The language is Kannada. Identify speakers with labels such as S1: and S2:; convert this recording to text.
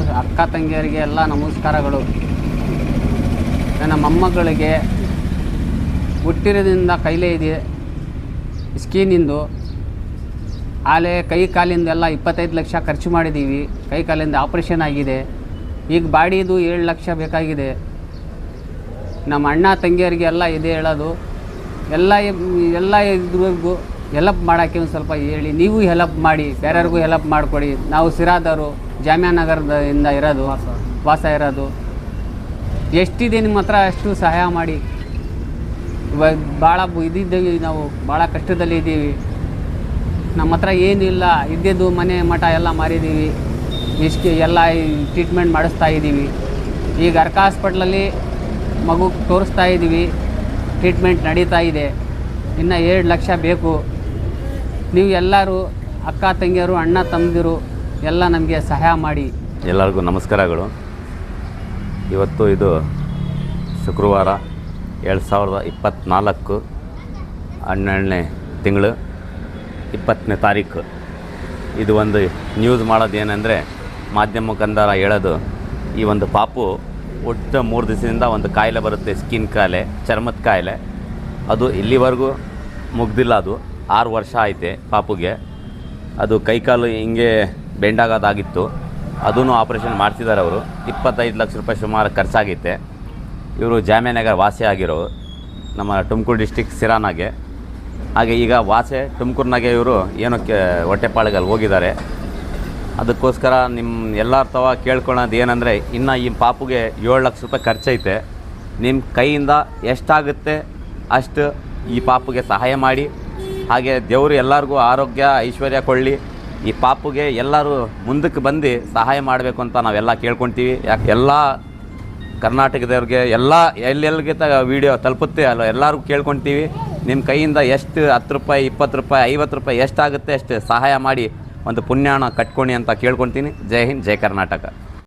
S1: ನಮ ಅಕ್ಕ ತಂಗಿಯರಿಗೆ ಎಲ್ಲ ನಮಸ್ಕಾರಗಳು. ನನ್ನ ಮೊಮ್ಮಗಳಿಗೆ ಹುಟ್ಟಿರೋದ್ರಿಂದ ಕೈಲೇ ಇದೆ ಸ್ಕೀನಿಂದು. ಆಲೆ ಕೈ ಕಾಲಿಂದೆಲ್ಲ ಇಪ್ಪತ್ತೈದು ಲಕ್ಷ ಖರ್ಚು ಮಾಡಿದ್ದೀವಿ. ಕೈ ಕಾಲಿಂದ ಆಪ್ರೇಷನ್ ಆಗಿದೆ. ಈಗ ಬಾಡಿದು ಏಳು ಲಕ್ಷ ಬೇಕಾಗಿದೆ. ನಮ್ಮ ಅಣ್ಣ ತಂಗಿಯರಿಗೆ ಎಲ್ಲ ಇದೆ ಹೇಳೋದು. ಎಲ್ಲ ಎಲ್ಲ ಇದ್ರಿಗೂ ಹೆಲ್ಪ್ ಮಾಡೋಕ್ಕೆ ಒಂದು ಸ್ವಲ್ಪ ಹೇಳಿ, ನೀವು ಹೆಲ್ಪ್ ಮಾಡಿ, ಬೇರೆಯವ್ರಿಗೂ ಹೆಲ್ಪ್ ಮಾಡಿಕೊಡಿ. ನಾವು ಸಿರಾದವರು ಜಾಮ್ಯಾನಗರದಿಂದ ಇರೋದು, ವಾಸ ಇರೋದು. ಎಷ್ಟಿದೆ ನಿಮ್ಮ ಹತ್ರ ಅಷ್ಟು ಸಹಾಯ ಮಾಡಿ. ಇವಾಗ ಭಾಳ ಇದಿದ್ದೀವಿ ನಾವು ಭಾಳ ಕಷ್ಟದಲ್ಲಿ ಇದ್ದೀವಿ. ನಮ್ಮ ಹತ್ರ ಏನಿಲ್ಲ ಇದ್ದಿದ್ದು ಮನೆ ಮಠ ಎಲ್ಲ ಮಾರಿದ್ದೀವಿ. ಇಷ್ಟು ಎಲ್ಲ ಟ್ರೀಟ್ಮೆಂಟ್ ಮಾಡಿಸ್ತಾ ಇದ್ದೀವಿ. ಈಗ ಅರ್ಕ ಹಾಸ್ಪಿಟ್ಲಲ್ಲಿ ಮಗು ತೋರಿಸ್ತಾ ಇದ್ದೀವಿ. ಟ್ರೀಟ್ಮೆಂಟ್ ನಡೀತಾ ಇದೆ. ಇನ್ನು ಎರಡು ಲಕ್ಷ ಬೇಕು. ನೀವು ಎಲ್ಲರೂ ಅಕ್ಕ ತಂಗಿಯರು, ಅಣ್ಣ ತಮ್ಮದಿರು ಎಲ್ಲ ನಮಗೆ ಸಹಾಯ ಮಾಡಿ.
S2: ಎಲ್ಲರಿಗೂ ನಮಸ್ಕಾರಗಳು. ಇವತ್ತು ಇದು ಶುಕ್ರವಾರ ಎರಡು ಸಾವಿರದ ಇಪ್ಪತ್ತ್ನಾಲ್ಕು ಹನ್ನೆರಡನೇ ತಿಂಗಳು, ಇಪ್ಪತ್ತನೇ ತಾರೀಕು. ಇದು ಒಂದು ನ್ಯೂಸ್ ಮಾಡೋದು ಏನಂದರೆ, ಮಾಧ್ಯಮ ಕಂದಾರ ಹೇಳೋದು, ಈ ಒಂದು ಪಾಪು ಒಟ್ಟು ಮೂರು ದಿವಸದಿಂದ ಒಂದು ಕಾಯಿಲೆ ಬರುತ್ತೆ ಸ್ಕಿನ್ ಕಾಯಿಲೆ, ಚರ್ಮದ ಕಾಯಿಲೆ. ಅದು ಇಲ್ಲಿವರೆಗೂ ಮುಗ್ದಿಲ್ಲ ಅದು. ಆರು ವರ್ಷ ಐತೆ ಪಾಪುಗೆ. ಅದು ಕೈಕಾಲು ಹಿಂಗೆ ಬೆಂಡಾಗೋದಾಗಿತ್ತು. ಅದೂ ಆಪ್ರೇಷನ್ ಮಾಡ್ತಿದ್ದಾರೆ ಅವರು. ಇಪ್ಪತ್ತೈದು ಲಕ್ಷ ರೂಪಾಯಿ ಸುಮಾರು ಖರ್ಚಾಗೈತೆ. ಇವರು ಜಾಮ್ಯಾನಗರ ವಾಸೆ ಆಗಿರೋ ನಮ್ಮ ತುಮಕೂರು ಡಿಸ್ಟಿಕ್ ಸಿರಾನಾಗೆ. ಹಾಗೆ ಈಗ ವಾಸೆ ತುಮಕೂರಿನಾಗೆ ಇವರು ಏನಕ್ಕೆ ಹೊಟ್ಟೆಪಾಳಿಗಲ್ಲಿ ಹೋಗಿದ್ದಾರೆ. ಅದಕ್ಕೋಸ್ಕರ ನಿಮ್ಮ ಎಲ್ಲರ ತವ ಕೇಳ್ಕೊಳ್ಳೋದು ಏನಂದರೆ, ಇನ್ನು ಈ ಪಾಪುಗೆ ಏಳು ಲಕ್ಷ ರೂಪಾಯಿ ಖರ್ಚೈತೆ. ನಿಮ್ಮ ಕೈಯಿಂದ ಎಷ್ಟಾಗುತ್ತೆ ಅಷ್ಟು ಈ ಪಾಪುಗೆ ಸಹಾಯ ಮಾಡಿ ಹಾಗೆ ದೇವರು ಎಲ್ಲರಿಗೂ ಆರೋಗ್ಯ, ಐಶ್ವರ್ಯ ಕೊಳ್ಳಿ ಈ ಪಾಪುಗೆ ಎಲ್ಲರೂ ಮುಂದಕ್ಕೆ ಬಂದು ಸಹಾಯ ಮಾಡಬೇಕು ಅಂತ ನಾವೆಲ್ಲ ಕೇಳ್ಕೊತೀವಿ. ಯಾಕೆ ಎಲ್ಲ ಕರ್ನಾಟಕದವ್ರಿಗೆ ಎಲ್ಲ ಎಲ್ಲೆಲ್ಲಿಗೆ ತ ವೀಡಿಯೋ ತಲುಪುತ್ತೆ ಅಲ್ಲ, ಎಲ್ಲರಿಗೂ ಕೇಳ್ಕೊತೀವಿ. ನಿಮ್ಮ ಕೈಯಿಂದ ಎಷ್ಟು ಹತ್ತು ರೂಪಾಯಿ, ಇಪ್ಪತ್ತು ರೂಪಾಯಿ, ಐವತ್ತು ರೂಪಾಯಿ ಎಷ್ಟಾಗುತ್ತೆ ಅಷ್ಟು ಸಹಾಯ ಮಾಡಿ ಒಂದು ಪುಣ್ಯಾಣ ಕಟ್ಕೊಣಿ ಅಂತ ಕೇಳ್ಕೊತೀನಿ. ಜೈ ಹಿಂದ್, ಜೈ ಕರ್ನಾಟಕ.